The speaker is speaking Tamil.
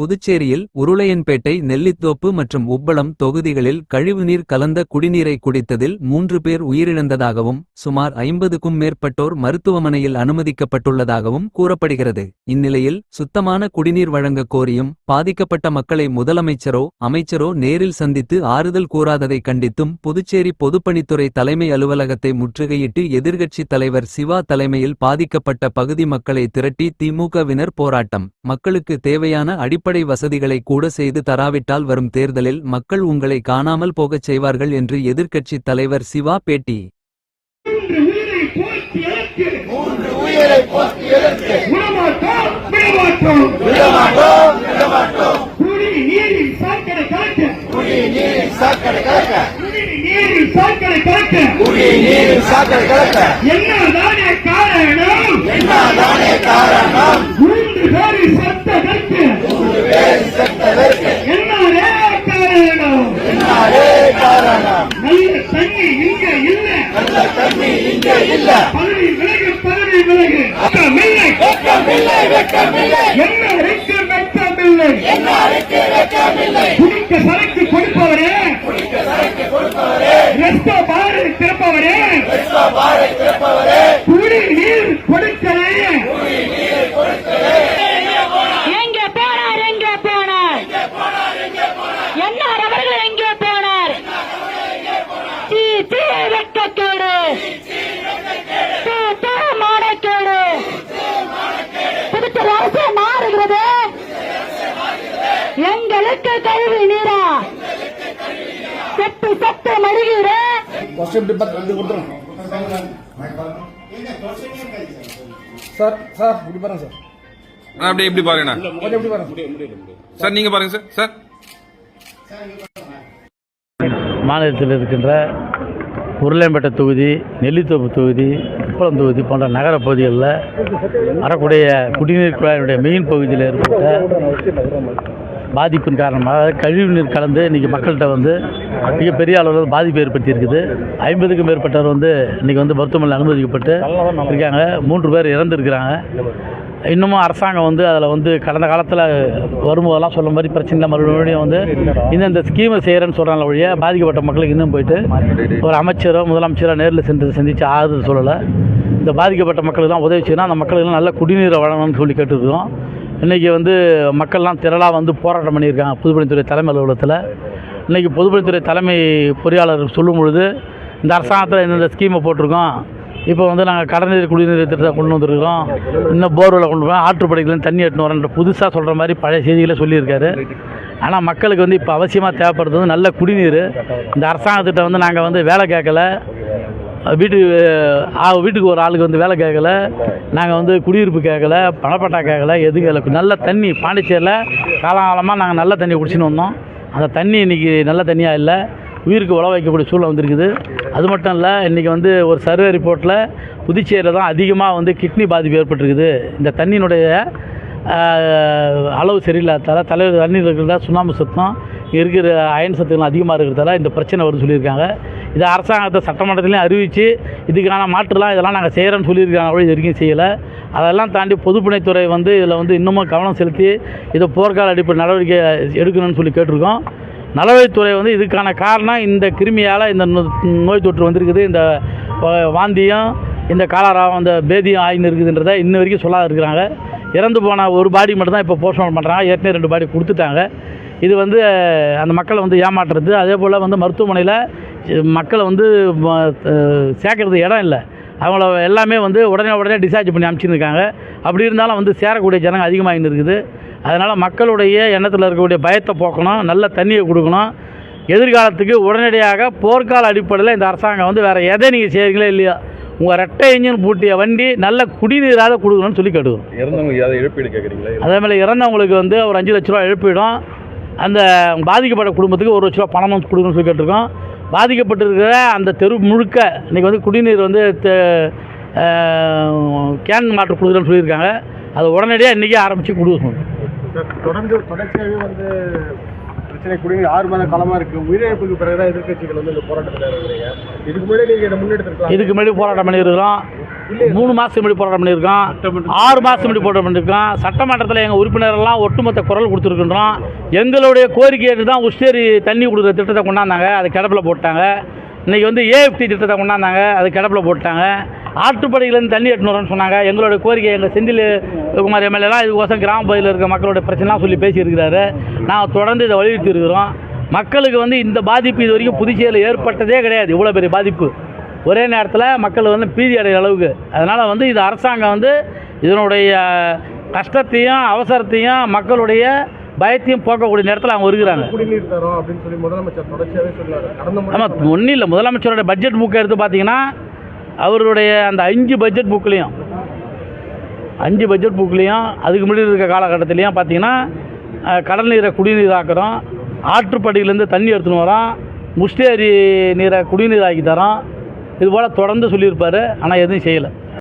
புதுச்சேரியில் உருளையன்பேட்டை நெல்லித்தோப்பு மற்றும் உப்பளம் தொகுதிகளில் கழிவுநீர் கலந்த குடிநீரை குடித்ததில் மூன்று பேர் உயிரிழந்ததாகவும் சுமார் ஐம்பதுக்கும் மேற்பட்டோர் மருத்துவமனையில் அனுமதிக்கப்பட்டுள்ளதாகவும் கூறப்படுகிறது. இந்நிலையில் சுத்தமான குடிநீர் வழங்க கோரியும் பாதிக்கப்பட்ட மக்களை முதலமைச்சரோ அமைச்சரோ நேரில் சந்தித்து ஆறுதல் கூறாததை கண்டித்தும் புதுச்சேரி பொதுப்பணித்துறை தலைமை அலுவலகத்தை முற்றுகையிட்டு எதிர்க்கட்சித் தலைவர் சிவா தலைமையில் பாதிக்கப்பட்ட பகுதி மக்களை திரட்டி திமுகவினர் போராட்டம். மக்களுக்கு தேவையான அடிப்படை வசதிகளை கூட செய்து தராவிட்டால் வரும் தேர்தலில் மக்கள் உங்களை காணாமல் போகச் செய்வார்கள் என்று எதிர்க்கட்சித் தலைவர் சிவா பேட்டி. உயிரை போற்றி எதற்கு விடமாட்டோம் விடமாட்டோம் விடமாட்டோம் விடமாட்டோம் குடி நீரில் சாக்கடை கலக்க குடி நீரில் சாக்கடை கலக்க குடி நீரில் சாக்கடை கலக்க குடி நீரில் சாக்கடை கலக்க என்னதானே காரணம் என்னதானே காரணம் மூன்று பேரில் சத்த கற்க மூன்று பேர் செத்ததற்கு என்னதே காரணம் என்னே காரணம் நல்ல தண்ணி இங்க இல்ல நல்ல தண்ணி இங்கே இல்ல பதவி விலகு பதவி விலகு. வெக்கமில்லை. வெக்கமில்லை. வெக்கமில்லை என்ன இருக்கு வெக்கமில்லை. என்ன அழைக்க வெக்கமில்லை. குடிக்க சரக்கு நீரா? சார் சார் இப்படி பாருங்க சார். அப்படியே இப்படி பாருங்கண்ணா. கொஞ்சம் இப்படி பாருங்க. சார் நீங்க பாருங்க சார். சார். மாநிலத்தில் இருக்கின்ற உருளையம்பேட்டை தொகுதி நெல்லித்தோப்பு தொகுதி உப்பளம் தொகுதி போன்ற நகர பகுதிகளில் வரக்கூடிய குடிநீர் குழாயினுடைய மெயின் பகுதியில் ஏற்பட்ட பாதிப்பின் காரணமாக கழிவுநீர் கலந்து இன்றைக்கி மக்கள்கிட்ட வந்து மிகப்பெரிய அளவில் பாதிப்பு ஏற்படுத்தியிருக்குது ஐம்பதுக்கும் மேற்பட்டவர் வந்து இன்றைக்கி வந்து மருத்துவமனையில் அனுமதிக்கப்பட்டு இருக்காங்க. மூன்று பேர் இறந்துருக்கிறாங்க. இன்னமும் அரசாங்கம் வந்து அதில் வந்து கடந்த காலத்தில் வரும்போதெல்லாம் சொல்ல மாதிரி பிரச்சனை மறுபடியும் வந்து இந்தந்த ஸ்கீமை செய்கிறேன்னு சொல்கிறாங்க ஒழிய பாதிக்கப்பட்ட மக்களுக்கு இன்னும் போயிட்டு ஒரு அமைச்சரோ முதலமைச்சரோ நேரில் சென்று சந்தித்து ஆகுது சொல்லலை. இந்த பாதிக்கப்பட்ட மக்களுக்கு தான் உதவி செய்யணும். அந்த மக்களுக்கு நல்ல குடிநீரை வழங்கணும்னு சொல்லி கேட்டுருக்கோம் இன்றைக்கி வந்து மக்கள்லாம் திரளாக வந்து போராட்டம் பண்ணியிருக்காங்க பொதுப்பணித்துறை தலைமை அலுவலகத்தில். இன்றைக்கி பொதுப்பணித்துறை தலைமை பொறியாளர் சொல்லும் பொழுது இந்த அரசாங்கத்தில் இந்த ஸ்கீமை போட்டிருக்கோம் இப்போ வந்து நாங்கள் கடல்நீர் குடிநீர் திட்டத்தை கொண்டு வந்திருக்கோம் இன்னும் போர்வெலை கொண்டு போய் ஆற்றுப்படைகளும் தண்ணி எடுத்துன்னு வரன்ற புதுசாக சொல்கிற மாதிரி பழைய செய்திகளை சொல்லியிருக்காரு. ஆனால் மக்களுக்கு வந்து இப்போ அவசியமாக தேவைப்படுறது வந்து நல்ல குடிநீர். இந்த அரசாங்கத்திட்ட வந்து நாங்கள் வந்து வேலை கேட்கல. வீட்டுக்கு வீட்டுக்கு ஒரு ஆளுக்கு வந்து வேலை கேட்கல. நாங்கள் வந்து குடியிருப்பு கேட்கல பணப்பட்டா கேட்கல எதுவும் கேட்கல. நல்ல தண்ணி பாண்டிச்சேரியில் காலகாலமாக நாங்கள் நல்ல தண்ணி குடிச்சின்னு வந்தோம். அந்த தண்ணி இன்றைக்கி நல்ல தண்ணியாக இல்லை. உயிருக்கு உழ வைக்கக்கூடிய சூழ்நிலை வந்திருக்குது. அது மட்டும் இல்லை இன்றைக்கி வந்து ஒரு சர்வே ரிப்போர்ட்டில் புதுச்சேரியில் தான் அதிகமாக வந்து கிட்னி பாதிப்பு ஏற்பட்டிருக்குது. இந்த தண்ணியினுடைய அளவு சரியில்லாதால தலைவர் தண்ணி இருக்கிறதா சுண்ணாம்பு சத்தம் இருக்கிற அயன் சத்துக்கள் அதிகமாக இருக்கிறதால இந்த பிரச்சனை வரும்னு சொல்லியிருக்காங்க. இதை அரசாங்கத்தை சட்டமன்றத்திலையும் அறிவித்து இதுக்கான மாற்றுலாம் இதெல்லாம் நாங்கள் செய்கிறோன்னு சொல்லியிருக்காங்க. கூட இது வரைக்கும் செய்யலை. அதெல்லாம் தாண்டி பொதுப்பணித்துறை வந்து இதில் வந்து இன்னமும் கவனம் செலுத்தி இதை போர்க்கால அடிப்படை நடவடிக்கை எடுக்கணும்னு சொல்லி கேட்டிருக்கோம். நலவழித்துறை வந்து இதுக்கான காரணம் இந்த கிருமியால் இந்த நோ- நோய் தொற்று வந்திருக்குது. இந்த வாந்தியும் இந்த காலராவும் அந்த பேதியும் ஆயின்னு இருக்குதுன்றதை இன்ன வரைக்கும் சொல்லாத இருக்கிறாங்க. இறந்து போன ஒரு பாடி மட்டும் தான் இப்போ போஸ்ட்மார்ட்டம் பண்ணுறாங்க ஏற்கனவே ரெண்டு பாடி கொடுத்துட்டாங்க. இது வந்து அந்த மக்களை வந்து ஏமாற்றுறது. அதே போல் வந்து மருத்துவமனையில் மக்களை வந்து சேர்க்கறது இடம் இல்லை. அவங்கள எல்லாமே வந்து உடனே உடனே டிஸ்சார்ஜ் பண்ணி அனுப்பிச்சிருக்காங்க அப்படி இருந்தாலும் வந்து சேரக்கூடிய ஜனங்க அதிகமாகின்னு இருக்குது அதனால் மக்களுடைய எண்ணத்தில் இருக்கக்கூடிய பயத்தை போக்கணும் நல்ல தண்ணியை கொடுக்கணும். எதிர்காலத்துக்கு உடனடியாக போர்க்கால அடிப்படையில் இந்த அரசாங்கம் வந்து வேறு எதை நீங்கள் செய்கிறீங்களோ இல்லையோ உங்கள் ரெட்டை இன்ஜின் பூட்டிய வண்டி நல்ல குடிநீராக கொடுக்கணும்னு சொல்லி கேட்டுக்கிறோம் இறந்தவங்க ஏதாவது இழப்பீடு கேட்குறீங்களா? அதே மாதிரி இறந்தவங்களுக்கு வந்து ஒரு அஞ்சு லட்ச ரூபா இழப்பீடும் அந்த பாதிக்கப்பட்ட குடும்பத்துக்கு ஒரு லட்ச ரூபா பணமும் கொடுக்கணும்னு சொல்லி கேட்டிருக்கோம். பாதிக்கப்பட்டிருக்கிற அந்த தெரு முழுக்க இன்றைக்கி வந்து குடிநீர் வந்து கேன் மாற்று கொடுக்குறேன்னு சொல்லியிருக்காங்க. அதை உடனடியாக இன்றைக்கி ஆரம்பித்து கொடுக்கணும் தொடர்ந்து தொடர்ச்சியாகவே வந்து பிரச்சனை குடிநீர் ஆறு மாத காலமாக இருக்குது உயிரிழப்புக்கு பிறகுதான் எதிர்க்கட்சிகள் வந்து இந்த போராட்டத்தில் இருக்கிறீங்க இதுக்கு முன்னாடி நீங்கள் இதை முன்னெடுத்துருக்கலாம். இதுக்கு முன்னாடி போராட்டம் பண்ணியிருக்கிறோம். மூணு மாதத்துக்கு முன்னாடி போராட்டம் பண்ணியிருக்கோம். ஆறு மாதத்துக்கு முன்னாடி போராட்டம் பண்ணியிருக்கோம். சட்டமன்றத்தில் எங்கள் உறுப்பினரெல்லாம் ஒட்டுமொத்த குரல் கொடுத்துருக்கின்றோம். எங்களுடைய கோரிக்கை தான் உஸ்டேரி தண்ணி கொடுக்குற திட்டத்தை கொண்டாந்தாங்க. அது கிடப்பில் போட்டாங்க. இன்றைக்கி வந்து ஏஎஃப்டி திட்டத்தை கொண்டாந்தாங்க. அது கிடப்பில் போட்டாங்க. ஆற்றுப்படையிலேருந்து தண்ணி வரோன்னு சொன்னாங்க. எங்களுடைய கோரிக்கை எங்கள் செந்தில் குமார் எம்எல்ஏலாம் இதுக்கோசம் கிராம பகுதியில் இருக்க மக்களோட பிரச்சனைலாம் சொல்லி பேசியிருக்கிறாரு. நான் தொடர்ந்து இதை வலியுறுத்தி இருக்கிறோம் மக்களுக்கு வந்து இந்த பாதிப்பு இது வரைக்கும் புதுச்சேரியில் ஏற்பட்டதே கிடையாது. இவ்வளோ பெரிய பாதிப்பு. ஒரே நேரத்தில் மக்கள் வந்து பீதி அடைகிற அளவுக்கு. அதனால் வந்து இது அரசாங்கம் வந்து இதனுடைய கஷ்டத்தையும் அவசரத்தையும் மக்களுடைய பயத்தையும் போக்கக்கூடிய நேரத்தில் அவங்க இருக்கிறாங்க ஆமாம் ஒன்றும் இல்லை. முதலமைச்சரோட பட்ஜெட் புக்கை எடுத்து பார்த்தீங்கன்னா அவருடைய அந்த அஞ்சு பட்ஜெட் புக்லேயும் அஞ்சு பட்ஜெட் புக்லேயும் அதுக்கு முன்னாடி இருக்க காலகட்டத்திலையும் பார்த்தீங்கன்னா கடல் நீரை குடிநீர் ஆக்குறோம். ஆற்றுப்படியிலேருந்து தண்ணி எடுத்துன்னு வரோம். முஸ்டேரி நீரை குடிநீர் ஆக்கி தரோம். இது போல் தொடர்ந்து சொல்லியிருப்பார் ஆனால் எதுவும் செய்யலை.